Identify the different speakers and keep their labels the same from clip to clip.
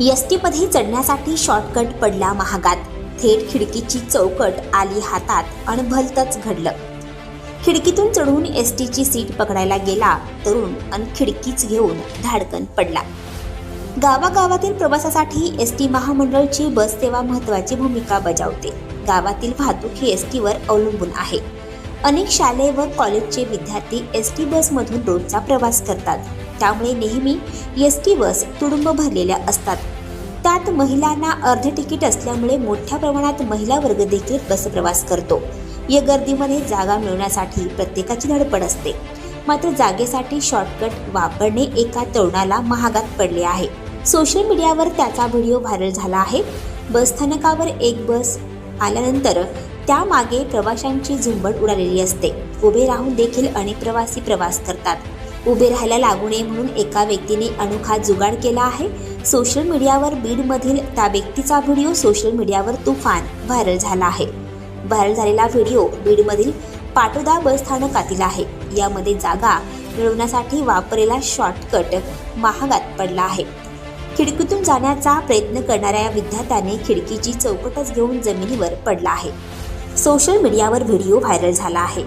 Speaker 1: S टीमध्ये चढण्यासाठी shortcut पडला महागात. थेट खिडकीची चौकट आली हातात आणि भलतच घडलं. खिडकीतून चढून एस टीची सीट पकडायला गेला तरुण आणि खिडकीच घेऊन धाडकन पडला. गावागावातील प्रवासासाठी एस टी महामंडळची बस सेवा महत्त्वाची भूमिका बजावते. गावातील वाहतूक ही एस टीवर अवलंबून आहे. अनेक शालेय व कॉलेजचे विद्यार्थी एस टी बसमधून रोजचा प्रवास करतात. त्यामुळे नेहमी एस टी बस तुडुंब भरलेल्या असतात. त्यात महिलांना अर्धे तिकीट असल्यामुळे मोठ्या प्रमाणात महिला वर्ग देखील बस प्रवास करतो. या गर्दीमध्ये जागा मिळवण्यासाठी प्रत्येकाची धडपड असते. मात्र जागेसाठी शॉर्टकट वापरणे एका तरुणाला महागात पडले आहे. सोशल मीडियावर त्याचा व्हिडिओ व्हायरल झाला आहे. बसस्थानकावर एक बस आल्यानंतर त्यामागे प्रवाशांची झुंबड उडालेली असते. उभे राहून देखील अनेक प्रवासी प्रवास करतात. उभे राहायला लागू नये म्हणून एका व्यक्तीने अनोखा जुगाड केला आहे. सोशल मीडियावर बीडमधील त्या व्यक्तीचा व्हिडिओ सोशल मीडियावर तुफान व्हायरल झाला आहे. व्हायरल झालेला व्हिडिओ बीडमधील पाटोदा बस स्थानकातील आहे. यामध्ये जागा मिळवण्यासाठी वापरलेला शॉर्टकट महागात पडला आहे. खिडकीतून जाण्याचा प्रयत्न करणाऱ्या या विद्यार्थ्याने खिडकीची चौकटच घेऊन जमिनीवर पडला आहे. सोशल मीडियावर व्हिडिओ व्हायरल झाला आहे.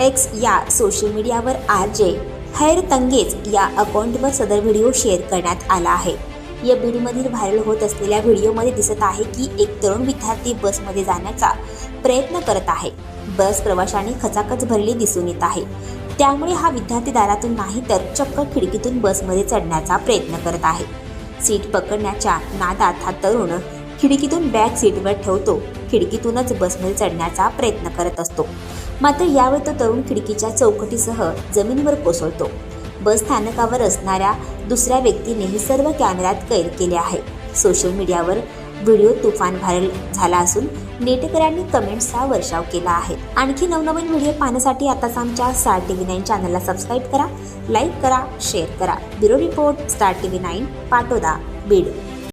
Speaker 1: एक्स या सोशल मीडियावर आर जे हैर तंगेज या अकाउंटवर सदर व्हिडिओ शेअर करण्यात आला आहे. या बीडमधील व्हायरल होत असलेल्या व्हिडिओमध्ये दिसत आहे की एक तरुण विद्यार्थी बसमध्ये जाण्याचा प्रयत्न करत आहे. बस प्रवाशांनी खचाखच भरली दिसून येत आहे. त्यामुळे हा विद्यार्थी दारातून नाही तर चक्क खिडकीतून बसमध्ये चढण्याचा प्रयत्न करत आहे. सीट पकडण्याच्या नादात हा तरुण खिडकीतून बॅग सीटवर ठेवतो. खिडकीतूनच बसमध्ये चढण्याचा प्रयत्न करत असतो. मात्र यावेळी तो तरुण खिडकीच्या चौकटीसह जमिनीवर कोसळतो. बस स्थानकावर असणाऱ्या दुसऱ्या व्यक्तीनेही सर्व कॅमेऱ्यात कैद केले आहे. सोशल मीडियावर व्हिडिओ तुफान व्हायरल झाला असून नेटकऱ्यांनी कमेंट्सचा वर्षाव केला आहे. आणखी नवनवीन व्हिडिओ पाहण्यासाठी आताच आमच्या स्टार टी व्ही नाईन चॅनलला सबस्क्राईब करा लाईक करा शेअर करा. Bureau report star T V nine Patoda Beed.